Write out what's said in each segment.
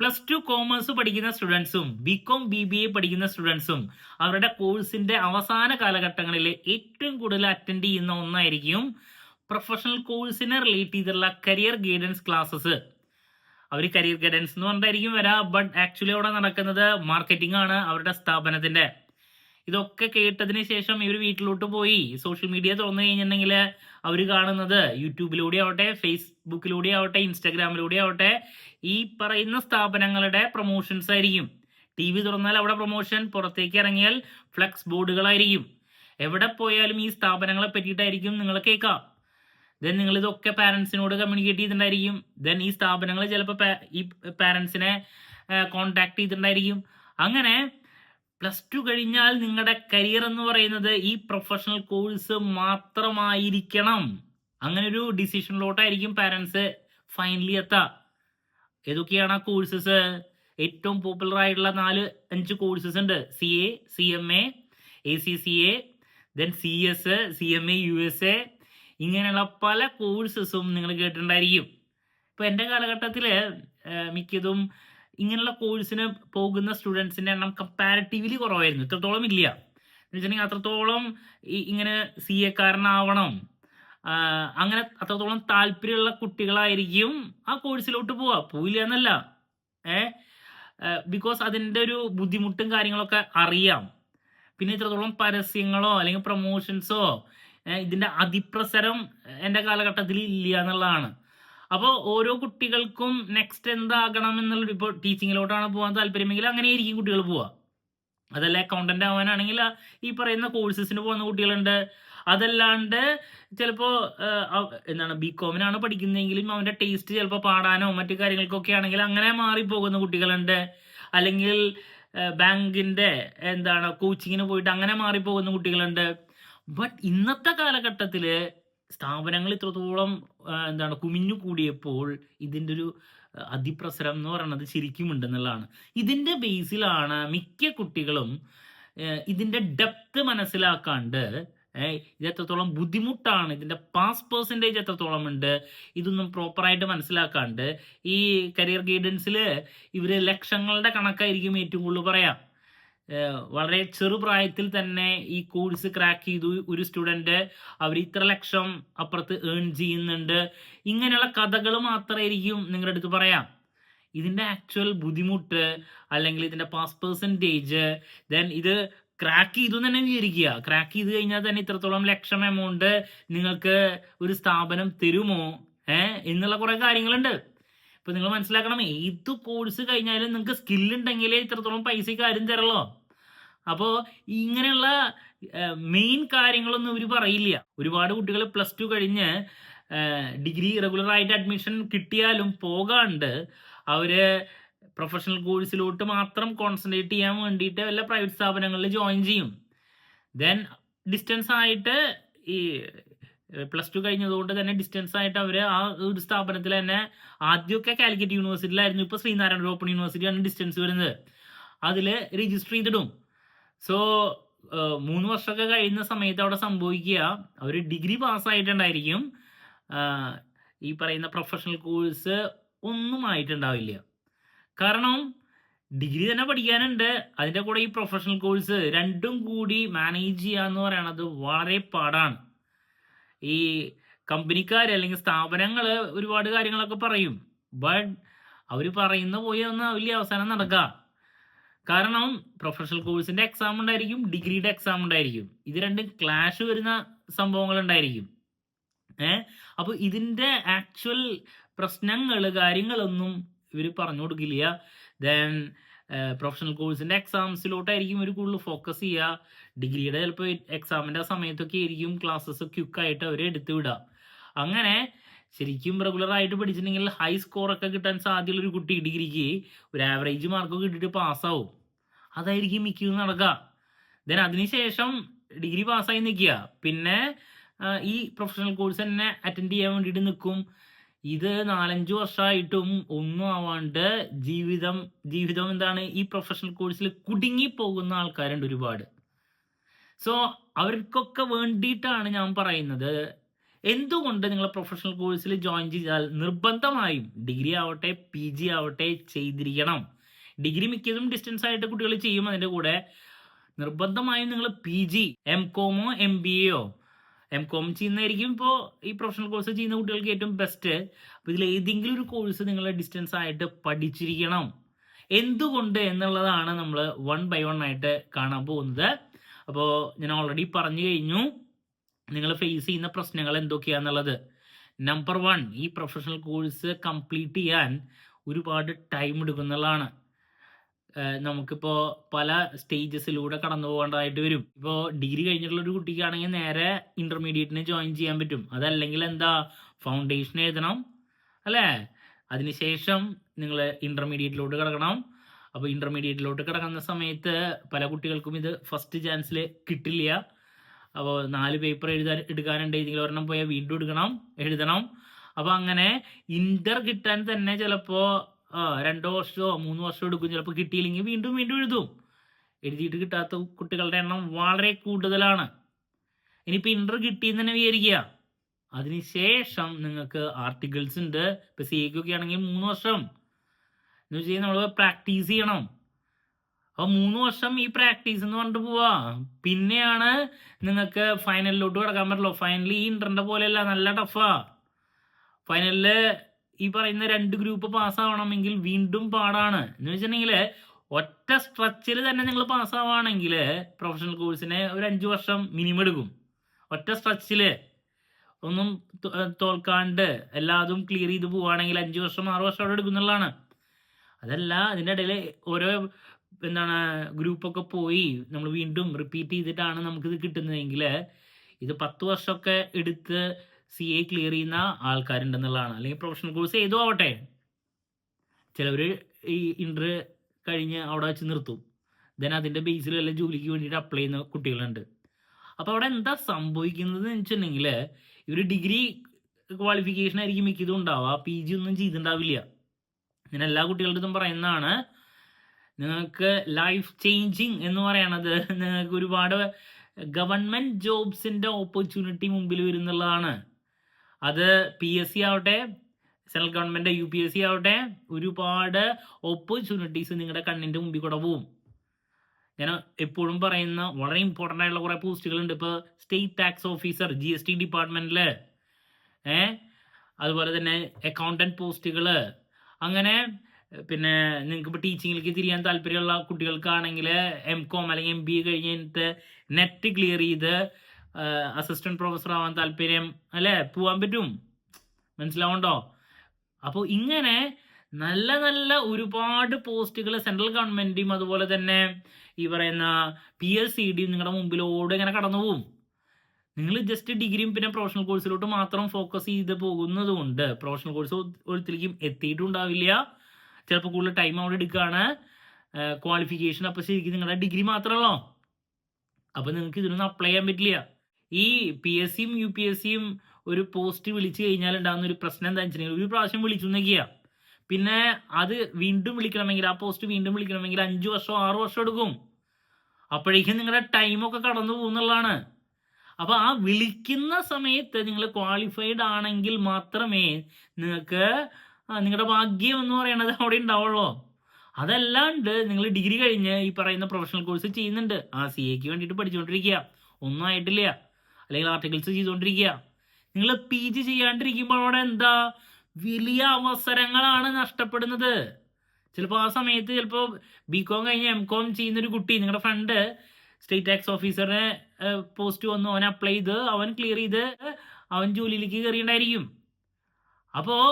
Plus two commerce പഠിക്കുന്ന സ്റ്റുഡൻസും B Com B B A പഠിക്കുന്ന സ്റ്റുഡൻസും അവരുടെ കോഴ്സിന്റെ അവസാന കാലഘട്ടങ്ങളിൽ ഏറ്റവും കൂടുതൽ അറ്റൻഡ് ചെയ്യുന്ന ഒന്നായിരിക്കും പ്രൊഫഷണൽ കോഴ്സിനെ റിലേറ്റ് ചെയ്തിട്ടുള്ള കരിയർ ഗൈഡൻസ് ക്ലാസ്സസ് അവർ കരിയർ ഗൈഡൻസ് എന്ന് പറഞ്ഞിട്ടായിരിക്കും വരാം ബട്ട് ആക്ച്വലി അവിടെ നടക്കുന്നത് മാർക്കറ്റിംഗ് ആണ് അവരുടെ സ്ഥാപനത്തിന്റെ. ഇതൊക്കെ കേട്ടതിന് ശേഷം ഇവർ വീട്ടിലോട്ട് പോയി. സോഷ്യൽ മീഡിയ തുറന്നു കഴിഞ്ഞിട്ടുണ്ടെങ്കിൽ അവർ കാണുന്നത് യൂട്യൂബിലൂടെ ആവട്ടെ ഫേസ്ബുക്കിലൂടെ ആവട്ടെ ഇൻസ്റ്റാഗ്രാമിലൂടെ ആവട്ടെ ഈ പറയുന്ന സ്ഥാപനങ്ങളുടെ പ്രൊമോഷൻസ് ആയിരിക്കും. ടി വി തുറന്നാൽ അവിടെ പ്രൊമോഷൻ പുറത്തേക്ക് ഇറങ്ങിയാൽ ഫ്ലെക്സ് ബോർഡുകളായിരിക്കും എവിടെ പോയാലും ഈ സ്ഥാപനങ്ങളെ പറ്റിയിട്ടായിരിക്കും നിങ്ങൾ കേൾക്കാം ദെൻ നിങ്ങൾ ഇതൊക്കെ പാരൻസിനോട് കമ്മ്യൂണിക്കേറ്റ് ചെയ്തിട്ടുണ്ടായിരിക്കും. ദെൻ ഈ സ്ഥാപനങ്ങൾ ചിലപ്പോൾ ഈ പാരൻസിനെ കോണ്ടാക്ട് ചെയ്തിട്ടുണ്ടായിരിക്കും. അങ്ങനെ പ്ലസ് ടു കഴിഞ്ഞാൽ നിങ്ങളുടെ കരിയർ എന്ന് പറയുന്നത് ഈ പ്രൊഫഷണൽ കോഴ്സ് മാത്രമായിരിക്കണം. അങ്ങനെ ഒരു ഡിസിഷനിലോട്ടായിരിക്കും പാരൻസ് ഫൈനലി എത്താ. ഏതൊക്കെയാണ് ആ കോഴ്സസ് ഏറ്റവും പോപ്പുലർ ആയിട്ടുള്ള നാല് അഞ്ച് കോഴ്സസ് ഉണ്ട്. C A C M A A C C A then C S C M A U S A ഇങ്ങനെയുള്ള പല കോഴ്സസും നിങ്ങൾ കേട്ടിട്ടുണ്ടായിരിക്കും. ഇപ്പൊ എന്റെ കാലഘട്ടത്തിൽ മിക്കതും ഇങ്ങനെയുള്ള കോഴ്സിന് പോകുന്ന സ്റ്റുഡൻസിന്റെ എണ്ണം കമ്പാരിറ്റീവ്ലി കുറവായിരുന്നു. ഇത്രത്തോളം ഇല്ല. എന്ന് വെച്ചിട്ടുണ്ടെങ്കിൽ അത്രത്തോളം ഇങ്ങനെ സി എക്കാരനാവണം അങ്ങനെ അത്രത്തോളം താല്പര്യമുള്ള കുട്ടികളായിരിക്കും ആ കോഴ്സിലോട്ട് പോവാ പോയില്ല എന്നല്ല. ഏ? ബിക്കോസ് അതിന്റെ ഒരു ബുദ്ധിമുട്ടും കാര്യങ്ങളൊക്കെ അറിയാം. പിന്നെ ഇത്രത്തോളം പരസ്യങ്ങളോ അല്ലെങ്കിൽ പ്രൊമോഷൻസോ ഇതിന്റെ അതിപ്രസരം എന്റെ കാലഘട്ടത്തിൽ ഇല്ല എന്നുള്ളതാണ്. അപ്പോൾ ഓരോ കുട്ടികൾക്കും നെക്സ്റ്റ് എന്താകണം എന്നുള്ള ഇപ്പോൾ ടീച്ചിങ്ങിലോട്ടാണ് പോകാൻ താല്പര്യമെങ്കിൽ അങ്ങനെയായിരിക്കും കുട്ടികൾ പോവുക. അതല്ല അക്കൗണ്ടന്റ് ആവാനാണെങ്കിൽ ഈ പറയുന്ന കോഴ്സസിന് പോകുന്ന കുട്ടികളുണ്ട്. അതല്ലാണ്ട് ചിലപ്പോൾ എന്താണ് ബി കോമിനാണ് പഠിക്കുന്നതെങ്കിലും അവന്റെ ടേസ്റ്റ് ചിലപ്പോൾ പാടാനോ മറ്റു കാര്യങ്ങൾക്കൊക്കെ ആണെങ്കിൽ അങ്ങനെ മാറിപ്പോകുന്ന കുട്ടികളുണ്ട്. അല്ലെങ്കിൽ ബാങ്കിന്റെ എന്താണ് കോച്ചിങ്ങിന് പോയിട്ട് അങ്ങനെ മാറിപ്പോകുന്ന കുട്ടികളുണ്ട്. ബട്ട് ഇന്നത്തെ കാലഘട്ടത്തിൽ സ്ഥാപനങ്ങൾ ഇത്രത്തോളം എന്താണ് കുമിഞ്ഞു കൂടിയപ്പോൾ ഇതിന്റെ ഒരു അതിപ്രസരം എന്ന് പറയുന്നത് ശരിക്കും ഉണ്ടെന്നുള്ളതാണ് ഇതിന്റെ ബേസിലാണ് മിക്ക കുട്ടികളും ഇതിന്റെ ഡെപ്ത് മനസ്സിലാക്കാണ്ട് ഇത് എത്രത്തോളം ബുദ്ധിമുട്ടാണ് ഇതിന്റെ പാസ് പെർസെന്റേജ് എത്രത്തോളം ഉണ്ട് ഇതൊന്നും പ്രോപ്പറായിട്ട് മനസ്സിലാക്കാണ്ട് ഈ കരിയർ ഗൈഡൻസിൽ ഇവർ ലക്ഷങ്ങളുടെ കണക്കായിരിക്കും ഏറ്റവും കൂടുതൽ പറയാം. വളരെ ചെറുപ്രായത്തിൽ തന്നെ ഈ കോഴ്സ് ക്രാക്ക് ചെയ്തു. ഒരു സ്റ്റുഡന്റ് അവർ ഇത്ര ലക്ഷം അപ്പുറത്ത് ഏൺ ചെയ്യുന്നുണ്ട്. ഇങ്ങനെയുള്ള കഥകൾ മാത്രമായിരിക്കും നിങ്ങളുടെ അടുത്ത് പറയാം. ഇതിന്റെ ആക്ച്വൽ ബുദ്ധിമുട്ട് അല്ലെങ്കിൽ ഇതിന്റെ പാസ് പെർസെന്റേജ് ദെൻ ഇത് ക്രാക്ക് ചെയ്തു തന്നെ വിചാരിക്കുക. ക്രാക്ക് ചെയ്ത് കഴിഞ്ഞാൽ തന്നെ ഇത്രത്തോളം ലക്ഷം എമൗണ്ട് നിങ്ങൾക്ക് ഒരു സ്ഥാപനം തരുമോ? ഏഹ് എന്നുള്ള കുറേ കാര്യങ്ങളുണ്ട്. ഇപ്പൊ നിങ്ങൾ മനസ്സിലാക്കണം ഏത് കോഴ്സ് കഴിഞ്ഞാലും നിങ്ങൾക്ക് സ്കിൽ ഉണ്ടെങ്കിലേ ഇത്രത്തോളം പൈസയ്ക്ക് ആരും തരല്ലോ. അപ്പോൾ ഇങ്ങനെയുള്ള മെയിൻ കാര്യങ്ങളൊന്നും ഇവർ പറയില്ല. ഒരുപാട് കുട്ടികൾ പ്ലസ് ടു കഴിഞ്ഞ് ഡിഗ്രി റെഗുലർ ആയിട്ട് അഡ്മിഷൻ കിട്ടിയാലും പോകാണ്ട് അവർ പ്രൊഫഷണൽ കോഴ്സിലോട്ട് മാത്രം കോൺസെൻട്രേറ്റ് ചെയ്യാൻ വേണ്ടിയിട്ട് വല്ല പ്രൈവറ്റ് സ്ഥാപനങ്ങളിൽ ജോയിൻ ചെയ്യും. ദെൻ ഡിസ്റ്റൻസ് ആയിട്ട് ഈ പ്ലസ് ടു കഴിഞ്ഞതുകൊണ്ട് തന്നെ ഡിസ്റ്റൻസ് ആയിട്ട് അവർ ആ ഒരു സ്ഥാപനത്തിൽ തന്നെ ആദ്യമൊക്കെ കാലിക്കറ്റ് യൂണിവേഴ്സിറ്റിയിലായിരുന്നു ഇപ്പോൾ ശ്രീനാരായണ ഓപ്പൺ യൂണിവേഴ്സിറ്റിയാണ് ഡിസ്റ്റൻസ് വരുന്നത്. അതിൽ രജിസ്റ്റർ ചെയ്തിടും സോ മൂന്ന് വർഷമൊക്കെ കഴിയുന്ന സമയത്ത് അവിടെ സംഭവിക്കുക. അവർ ഡിഗ്രി പാസ്സായിട്ടുണ്ടായിരിക്കും. ഈ പറയുന്ന പ്രൊഫഷണൽ കോഴ്സ് ഒന്നും ആയിട്ടുണ്ടാവില്ല. കാരണം ഡിഗ്രി തന്നെ പഠിക്കാനുണ്ട്. അതിന്റെ കൂടെ ഈ പ്രൊഫഷണൽ കോഴ്സ് രണ്ടും കൂടി മാനേജ് ചെയ്യുക എന്ന് പറയണത് വളരെ പാടാണ്. ഈ കമ്പനിക്കാർ അല്ലെങ്കിൽ സ്ഥാപനങ്ങൾ ഒരുപാട് കാര്യങ്ങളൊക്കെ പറയും. ബട്ട് അവർ പറയുന്ന പോയി ഒന്നും വലിയ അവസാനം നടക്കുക കാരണം പ്രൊഫഷണൽ കോഴ്സിന്റെ എക്സാം ഉണ്ടായിരിക്കും ഡിഗ്രിയുടെ എക്സാം ഉണ്ടായിരിക്കും. ഇത് രണ്ടും ക്ലാഷ് വരുന്ന സംഭവങ്ങൾ ഉണ്ടായിരിക്കും. ഏഹ് അപ്പോൾ ഇതിന്റെ ആക്ച്വൽ പ്രശ്നങ്ങൾ കാര്യങ്ങളൊന്നും ഇവർ പറഞ്ഞു കൊടുക്കില്ല. ദെൻ പ്രൊഫഷണൽ കോഴ്സിന്റെ എക്സാംസിലോട്ടായിരിക്കും ഒരു കൂടുതൽ ഫോക്കസ് ചെയ്യുക ഡിഗ്രിയുടെ ചിലപ്പോൾ എക്സാമിന്റെ സമയത്തൊക്കെ ആയിരിക്കും ക്ലാസ്സസ് ക്യുക്കായിട്ട് അവർ എടുത്തു അങ്ങനെ ശരിക്കും റെഗുലർ ആയിട്ട് പഠിച്ചിട്ടുണ്ടെങ്കിൽ ഹൈ സ്കോർ ഒക്കെ കിട്ടാൻ സാധ്യതയുള്ള ഒരു കുട്ടി ഡിഗ്രിക്ക് ഒരു ആവറേജ് മാർക്കൊക്കെ കിട്ടിയിട്ട് പാസ്സാവും അതായിരിക്കും മിക്കതും നടക്കുക ദെൻ അതിനുശേഷം ഡിഗ്രി പാസ്സായി നിൽക്കുക പിന്നെ ഈ പ്രൊഫഷണൽ കോഴ്സ് തന്നെ അറ്റൻഡ് ചെയ്യാൻ വേണ്ടിയിട്ട് നിൽക്കും ഇത് നാലഞ്ച് വർഷമായിട്ടും ഒന്നും ആവാണ്ട് ജീവിതം ജീവിതം എന്താണ് ഈ പ്രൊഫഷണൽ കോഴ്സിൽ കുടുങ്ങി പോകുന്ന ആൾക്കാരുണ്ട് ഒരുപാട്. സോ അവർക്കൊക്കെ വേണ്ടിയിട്ടാണ് ഞാൻ പറയുന്നത് എന്തുകൊണ്ട് നിങ്ങൾ പ്രൊഫഷണൽ കോഴ്സിൽ ജോയിൻ ചെയ്താൽ നിർബന്ധമായും ഡിഗ്രി ആവട്ടെ പി ജി ആവട്ടെ ചെയ്തിരിക്കണം. ഡിഗ്രി മിക്കതും ഡിസ്റ്റൻസ് ആയിട്ട് കുട്ടികൾ ചെയ്യും അതിന്റെ കൂടെ. നിർബന്ധമായും നിങ്ങൾ പി ജി എം കോമോ എം ബി എയോ എം കോം ചെയ്യുന്നതായിരിക്കും ഇപ്പോൾ ഈ പ്രൊഫഷണൽ കോഴ്സ് ചെയ്യുന്ന കുട്ടികൾക്ക് ഏറ്റവും ബെസ്റ്റ് അപ്പോൾ ഇതിൽ ഏതെങ്കിലും ഒരു കോഴ്സ് നിങ്ങൾ ഡിസ്റ്റൻസ് ആയിട്ട് പഠിച്ചിരിക്കണം. എന്തുകൊണ്ട് എന്നുള്ളതാണ് നമ്മൾ വൺ ബൈ വൺ ആയിട്ട് കാണാൻ പോകുന്നത്. അപ്പോൾ ഞാൻ ഓൾറെഡി പറഞ്ഞു കഴിഞ്ഞു. നിങ്ങൾ ഫേസ് ചെയ്യുന്ന പ്രശ്നങ്ങൾ എന്തൊക്കെയാണെന്നുള്ളത് നമ്പർ വൺ ഈ പ്രൊഫഷണൽ കോഴ്സ് കംപ്ലീറ്റ് ചെയ്യാൻ ഒരുപാട് ടൈം എടുക്കുന്നതാണ് നമുക്കിപ്പോൾ പല സ്റ്റേജസിലൂടെ കടന്നു പോകേണ്ടതായിട്ട് വരും. ഇപ്പോൾ ഡിഗ്രി കഴിഞ്ഞിട്ടുള്ള ഒരു കുട്ടിക്കാണെങ്കിൽ നേരെ ഇന്റർമീഡിയറ്റിന് ജോയിൻ ചെയ്യാൻ പറ്റും. അതല്ലെങ്കിൽ എന്താ ഫൗണ്ടേഷൻ എഴുതണം അല്ലേ? അതിനുശേഷം നിങ്ങൾ ഇന്റർമീഡിയറ്റിലോട്ട് കിടക്കണം. അപ്പോൾ ഇന്റർമീഡിയറ്റിലോട്ട് കിടക്കുന്ന സമയത്ത് പല കുട്ടികൾക്കും ഇത് ഫസ്റ്റ് ചാൻസിൽ കിട്ടില്ല. അപ്പോൾ നാല് പേപ്പർ എഴുതാൻ എടുക്കാനുണ്ട്. ഇതിൽ ഒരെണ്ണം പോയാൽ വീണ്ടും എടുക്കണം എഴുതണം. അപ്പോൾ അങ്ങനെ ഇന്റർ കിട്ടാൻ തന്നെ ചിലപ്പോൾ രണ്ടോ വർഷമോ മൂന്ന് വർഷമോ എടുക്കും. ചിലപ്പോൾ കിട്ടിയില്ലെങ്കിൽ വീണ്ടും വീണ്ടും എഴുതും. എഴുതിയിട്ട് കിട്ടാത്ത കുട്ടികളുടെ എണ്ണം വളരെ കൂടുതലാണ്. ഇനിയിപ്പോൾ ഇന്റർ കിട്ടിയെന്ന് തന്നെ വിചാരിക്കുക. അതിനുശേഷം നിങ്ങൾക്ക് ആർട്ടിക്കിൾസ് ഉണ്ട്. ഇപ്പോൾ സി എക്കൊക്കെ ആണെങ്കിൽ മൂന്ന് വർഷം. എന്ന് വെച്ച് കഴിഞ്ഞാൽ നമ്മൾ പ്രാക്ടീസ് ചെയ്യണം. അപ്പോൾ മൂന്ന് വർഷം ഈ പ്രാക്ടീസ് എന്ന് പറഞ്ഞിട്ട് പോവാ. പിന്നെയാണ് നിങ്ങൾക്ക് ഫൈനലിലോട്ട് കിടക്കാൻ പറ്റുള്ളൂ. ഫൈനലി ഈ ഇന്ററിന്റെ പോലെയല്ല നല്ല ടഫാ ഫൈനലിൽ ഈ പറയുന്ന രണ്ട് ഗ്രൂപ്പ് പാസ്സാവണമെങ്കിൽ വീണ്ടും പാടാണ്. എന്ന് വെച്ചിട്ടുണ്ടെങ്കിൽ ഒറ്റ സ്ട്രെച്ചിൽ തന്നെ നിങ്ങൾ പാസ്സാവുകയാണെങ്കിൽ പ്രൊഫഷണൽ കോഴ്സിന് ഒരു അഞ്ച് വർഷം മിനിമം എടുക്കും. ഒറ്റ സ്ട്രെച്ചിൽ ഒന്നും തോൽക്കാണ്ട് എല്ലാതും ക്ലിയർ ചെയ്ത് പോവുകയാണെങ്കിൽ അഞ്ച് വർഷം ആറ് വർഷം അവിടെ എടുക്കുന്നുള്ളതാണ് അതല്ല അതിന്റെ ഇടയിൽ ഓരോ എന്താണ് ഗ്രൂപ്പൊക്കെ പോയി നമ്മൾ വീണ്ടും റിപ്പീറ്റ് ചെയ്തിട്ടാണ് നമുക്കിത് കിട്ടുന്നതെങ്കിൽ ഇത് പത്ത് വർഷമൊക്കെ എടുത്ത് സി എ ക്ലിയർ ചെയ്യുന്ന ആൾക്കാരുണ്ടെന്നുള്ളതാണ്. അല്ലെങ്കിൽ പ്രൊഫഷണൽ കോഴ്സ് ഏതോ ആവട്ടെ. ചിലവർ ഈ ഇന്റർ കഴിഞ്ഞ് അവിടെ വെച്ച് നിർത്തും. ദെൻ അതിന്റെ ബേസിൽ ജോലിക്ക് വേണ്ടിയിട്ട് അപ്ലൈ ചെയ്യുന്ന കുട്ടികളുണ്ട്. അപ്പോൾ അവിടെ എന്താ സംഭവിക്കുന്നത് എന്ന് വെച്ചിട്ടുണ്ടെങ്കിൽ ഇവർ ഡിഗ്രി ക്വാളിഫിക്കേഷൻ ആയിരിക്കും മിക്കതും ഉണ്ടാവുക. പി ജി ഒന്നും ചെയ്തിട്ടുണ്ടാവില്ല. ഞാൻ എല്ലാ കുട്ടികളുടെ ഇതും പറയുന്നതാണ് നിങ്ങൾക്ക് ലൈഫ് ചേഞ്ചിങ് എന്ന് പറയണത് നിങ്ങൾക്ക് ഒരുപാട് ഗവൺമെന്റ് ജോബ്സിന്റെ ഓപ്പർച്യൂണിറ്റി മുമ്പിൽ വരുന്നുള്ളതാണ്. അത് പി എസ് സി ആവട്ടെ central government U P S C ആവട്ടെ ഒരുപാട് ഓപ്പർച്യൂണിറ്റീസ് നിങ്ങളുടെ കണ്ണിന്റെ മുമ്പിൽ കൂടെ പോവും. ഞാൻ എപ്പോഴും പറയുന്ന വളരെ ഇമ്പോർട്ടന്റ് ആയിട്ടുള്ള കുറേ പോസ്റ്റുകളുണ്ട് ഇപ്പോൾ state tax officer G S T ഡിപ്പാർട്ട്മെന്റിൽ ഏ? അതുപോലെ തന്നെ അക്കൗണ്ടന്റ് പോസ്റ്റുകൾ അങ്ങനെ പിന്നെ നിങ്ങൾക്ക് ഇപ്പോൾ ടീച്ചിങ്ങിലേക്ക് തിരിയാൻ താല്പര്യമുള്ള കുട്ടികൾക്കാണെങ്കിൽ എം കോം അല്ലെങ്കിൽ എം ബി എ കഴിഞ്ഞിട്ട് നെറ്റ് ക്ലിയർ ചെയ്ത് അസിസ്റ്റന്റ് പ്രൊഫസർ ആവാൻ താല്പര്യം അല്ലേ? പോവാൻ പറ്റും. മനസ്സിലാവുണ്ടോ അപ്പോൾ ഇങ്ങനെ നല്ല നല്ല ഒരുപാട് പോസ്റ്റുകൾ സെൻട്രൽ ഗവൺമെന്റും അതുപോലെ തന്നെ ഈ പറയുന്ന പി എസ് സി ഡിയും നിങ്ങളുടെ മുമ്പിലോട് ഇങ്ങനെ കടന്നു പോകും നിങ്ങൾ ജസ്റ്റ് ഡിഗ്രിയും പിന്നെ പ്രൊഫഷണൽ കോഴ്സിലോട്ട് മാത്രം ഫോക്കസ് ചെയ്ത് പോകുന്നതുകൊണ്ട് പ്രൊഫഷണൽ കോഴ്സ് ഒരിക്കലും എത്തിയിട്ടുണ്ടാവില്ല. ചിലപ്പോൾ കൂടുതൽ ടൈം അവിടെ എടുക്കുകയാണ്. ക്വാളിഫിക്കേഷൻ അപ്പോൾ ശരിക്കും നിങ്ങളുടെ ഡിഗ്രി മാത്രമല്ലോ അപ്പോൾ നിങ്ങൾക്ക് ഇതിനൊന്നും അപ്ലൈ ചെയ്യാൻ പറ്റില്ല. ഈ പി എസ് സിയും യു പി എസ് സിയും ഒരു പോസ്റ്റ് വിളിച്ചു കഴിഞ്ഞാൽ ഉണ്ടാകുന്ന ഒരു പ്രശ്നം എന്താ വെച്ചിട്ടുണ്ടെങ്കിൽ ഒരു പ്രാവശ്യം വിളിച്ചു എന്നൊക്കെയാ പിന്നെ അത് വീണ്ടും വിളിക്കണമെങ്കിൽ ആ പോസ്റ്റ് വീണ്ടും വിളിക്കണമെങ്കിൽ അഞ്ച് വർഷം ആറ് വർഷം എടുക്കും. അപ്പോഴേക്കും നിങ്ങളുടെ ടൈമൊക്കെ കടന്നു പോകുന്നുള്ളതാണ് അപ്പോൾ ആ വിളിക്കുന്ന സമയത്ത് നിങ്ങൾ ക്വാളിഫൈഡ് ആണെങ്കിൽ മാത്രമേ നിങ്ങൾക്ക് നിങ്ങളുടെ ഭാഗ്യം എന്ന് പറയുന്നത് അവിടെ ഉണ്ടാവുള്ളൂ. അതല്ലാണ്ട് നിങ്ങൾ ഡിഗ്രി കഴിഞ്ഞ് ഈ പറയുന്ന പ്രൊഫഷണൽ കോഴ്സ് ചെയ്യുന്നുണ്ട്. ആ സി എക്ക് വേണ്ടിയിട്ട് പഠിച്ചുകൊണ്ടിരിക്കുക ഒന്നും ആയിട്ടില്ല. അല്ലെങ്കിൽ ആർട്ടിക്കിൾസ് ചെയ്തുകൊണ്ടിരിക്കുക നിങ്ങൾ പി ജി ചെയ്യാണ്ടിരിക്കുമ്പോൾ അവിടെ എന്താ? വലിയ അവസരങ്ങളാണ് നഷ്ടപ്പെടുന്നത്. ചിലപ്പോൾ ആ സമയത്ത് ചിലപ്പോൾ ബി കോം കഴിഞ്ഞ് എം കോം ചെയ്യുന്ന ഒരു കുട്ടി നിങ്ങളുടെ ഫ്രണ്ട് സ്റ്റേറ്റ് ടാക്സ് ഓഫീസറിനെ പോസ്റ്റ് വന്നു അവൻ അപ്ലൈ ചെയ്ത് അവൻ ക്ലിയർ ചെയ്ത് അവൻ ജോലിയിലേക്ക് കയറിയിട്ടുണ്ടായിരിക്കും അപ്പോൾ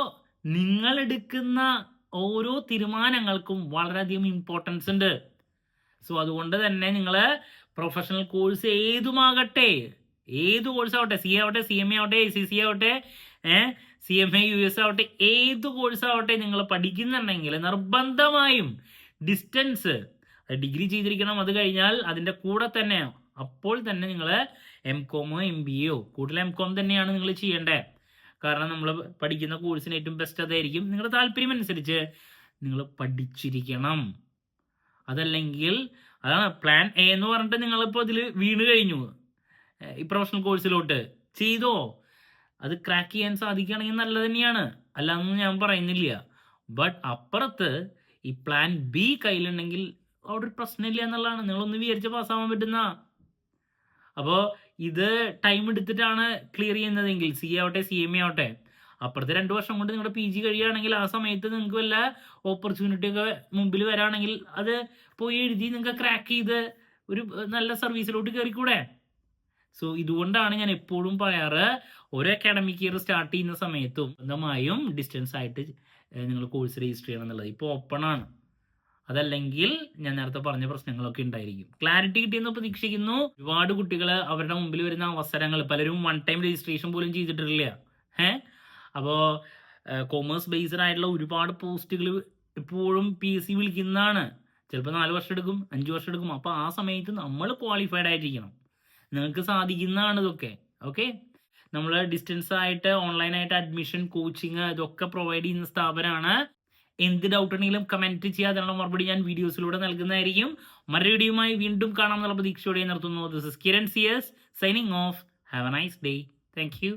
നിങ്ങൾ എടുക്കുന്ന ഓരോ തീരുമാനങ്ങൾക്കും വളരെയധികം ഇമ്പോർട്ടൻസ് ഉണ്ട്. സോ അതുകൊണ്ട് തന്നെ നിങ്ങൾ പ്രൊഫഷണൽ കോഴ്സ് ഏതുമാകട്ടെ ഏത് കോഴ്സ് ആവട്ടെ സി ആവട്ടെ സി എം എ ആവട്ടെ എ സി സി ആവട്ടെ C M A U S ആവട്ടെ ഏത് കോഴ്സ് ആവട്ടെ നിങ്ങൾ പഠിക്കുന്നുണ്ടെങ്കിൽ നിർബന്ധമായും ഡിസ്റ്റൻസ് ഡിഗ്രി ചെയ്തിരിക്കണം അത് കഴിഞ്ഞാൽ അതിന്റെ കൂടെ തന്നെ അപ്പോൾ തന്നെ നിങ്ങൾ എം കോമോ എം ബി ഒ കൂടുതൽ എം കോം തന്നെയാണ് നിങ്ങൾ ചെയ്യേണ്ടത്. കാരണം നമ്മൾ പഠിക്കുന്ന കോഴ്സിന് ഏറ്റവും ബെസ്റ്റ് അതായിരിക്കും നിങ്ങളുടെ താല്പര്യം അനുസരിച്ച് നിങ്ങൾ പഠിച്ചിരിക്കണം. അതല്ലെങ്കിൽ അതാണ് പ്ലാൻ എ എന്ന് പറഞ്ഞിട്ട് നിങ്ങളിപ്പോൾ ഇതിൽ വീണ് കഴിഞ്ഞു. ഈ പ്രൊഫഷണൽ കോഴ്സിലോട്ട് ചെയ്തോ? അത് ക്രാക്ക് ചെയ്യാൻ സാധിക്കുകയാണെങ്കിൽ നല്ലത് തന്നെയാണ്. അല്ലാന്നൊന്നും ഞാൻ പറയുന്നില്ല. ബട്ട് അപ്പുറത്ത് ഈ പ്ലാൻ ബി കയ്യിലുണ്ടെങ്കിൽ അവിടെ ഒരു പ്രശ്നമില്ല എന്നുള്ളതാണ്. നിങ്ങളൊന്ന് വിചാരിച്ച് പാസ്സാവാൻ പറ്റുന്ന. അപ്പോൾ ഇത് ടൈം എടുത്തിട്ടാണ് ക്ലിയർ ചെയ്യുന്നതെങ്കിൽ സി ആവട്ടെ സി എം എ ആവട്ടെ അപ്പുറത്തെ രണ്ട് വർഷം കൊണ്ട് നിങ്ങളുടെ പി ജി കഴിയുകയാണെങ്കിൽ ആ സമയത്ത് നിങ്ങൾക്ക് വല്ല ഓപ്പർച്യൂണിറ്റി ഒക്കെ മുമ്പിൽ വരാണെങ്കിൽ അത് പോയി എഴുതി നിങ്ങൾക്ക് ക്രാക്ക് ചെയ്ത് ഒരു നല്ല സർവീസിലോട്ട് കയറിക്കൂടെ സോ ഇതുകൊണ്ടാണ് ഞാൻ എപ്പോഴും പറയാറ് ഒരു അക്കാഡമിക് ഇയർ സ്റ്റാർട്ട് ചെയ്യുന്ന സമയത്തും സ്വന്തമായും ഡിസ്റ്റൻസ് ആയിട്ട് നിങ്ങൾ കോഴ്സ് രജിസ്റ്റർ ചെയ്യണം എന്നുള്ളത്. ഇപ്പോൾ ഓപ്പൺ ആണ്. അതല്ലെങ്കിൽ ഞാൻ നേരത്തെ പറഞ്ഞ പ്രശ്നങ്ങളൊക്കെ ഉണ്ടായിരിക്കും. ക്ലാരിറ്റി കിട്ടിയെന്ന് പ്രതീക്ഷിക്കുന്നു ഒരുപാട് കുട്ടികൾ അവരുടെ മുമ്പിൽ വരുന്ന അവസരങ്ങൾ പലരും വൺ ടൈം രജിസ്ട്രേഷൻ പോലും ചെയ്തിട്ടില്ല. ഏ അപ്പോൾ കോമേഴ്സ് ബേസ്ഡ് ആയിട്ടുള്ള ഒരുപാട് പോസ്റ്റുകൾ ഇപ്പോഴും പി എസ് സി വിളിക്കുന്നതാണ്. ചിലപ്പോൾ നാല് വർഷം എടുക്കും അഞ്ച് വർഷം എടുക്കും. അപ്പോൾ ആ സമയത്ത് നമ്മൾ ക്വാളിഫൈഡ് ആയിട്ടിരിക്കണം. നിങ്ങൾക്ക് സാധിക്കുന്നതാണ് ഇതൊക്കെ. ഓക്കെ നമ്മൾ ഡിസ്റ്റൻസ് ആയിട്ട് ഓൺലൈനായിട്ട് അഡ്മിഷൻ കോച്ചിങ് ഇതൊക്കെ പ്രൊവൈഡ് ചെയ്യുന്ന സ്ഥാപനമാണ് എന്ത് ഡൗട്ട് ഉണ്ടെങ്കിലും കമന്റ് ചെയ്യുക അതിനുള്ള മറുപടി ഞാൻ വീഡിയോസിലൂടെ നൽകുന്നതായിരിക്കും. മറ്റൊരു വീഡിയോയുമായി വീണ്ടും കാണാമെന്നുള്ള പ്രതീക്ഷയോടെ നിർത്തുന്നു. This is Kiran സിയസ് signing off have a nice day thank you